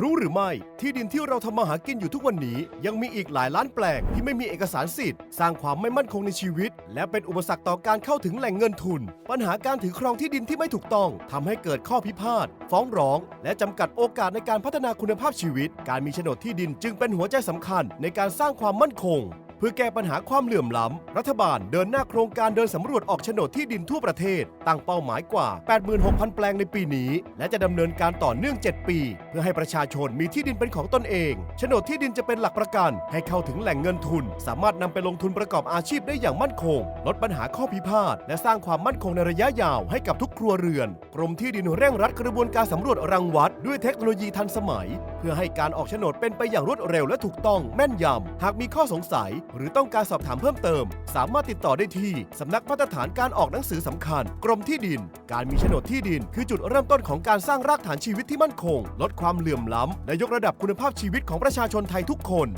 รู้หรือไม่ที่ดินที่เราทำมาหากินอยู่ทุกวันนี้ ยังมีอีกหลายล้านแปลงที่ไม่มีเอกสารสิทธิ์ สร้างความไม่มั่นคงในชีวิต และเป็นอุปสรรคต่อการเข้าถึงแหล่งเงินทุน ปัญหาการถือครองที่ดินที่ไม่ถูกต้องทำให้เกิดข้อพิพาทฟ้องร้อง และจำกัดโอกาสในการพัฒนาคุณภาพชีวิต การมีโฉนดที่ดินจึงเป็นหัวใจสำคัญในการสร้างความมั่นคง เพื่อแก้ปัญหาความเหลื่อมล้ำ รัฐบาลเดินหน้าโครงการเดินสำรวจออกโฉนดที่ดินทั่วประเทศ ตั้งเป้าหมายกว่า 86,000 แปลงในปีนี้ และจะดำเนินการต่อเนื่อง 7 ปี เพื่อให้ประชาชนมีที่ดินเป็นของตนเองโฉนดที่ดินจะเป็นหลักประกัน ให้เข้าถึงแหล่งเงินทุน สามารถนำไปลงทุนประกอบอาชีพได้อย่างมั่นคง ลดปัญหาข้อพิพาท และสร้างความมั่นคงในระยะยาวให้กับทุกครัวเรือน กรมที่ดินเร่งรัดกระบวนการสำรวจรังวัดด้วยเทคโนโลยีทันสมัย พื่อให้การออกโฉนดเป็นไปอย่างรวดเร็วและถูกต้องแม่นยำ หากมีข้อสงสัย หรือต้องการสอบถามเพิ่มเติม สามารถติดต่อได้ที่สำนักมาตรฐานการออกหนังสือสำคัญ กรมที่ดิน การมีโฉนดที่ดิน คือจุดเริ่มต้นของการสร้างรากฐานชีวิตที่มั่นคง ลดความเหลื่อมล้ำและยกระดับคุณภาพชีวิตของประชาชนไทยทุกคน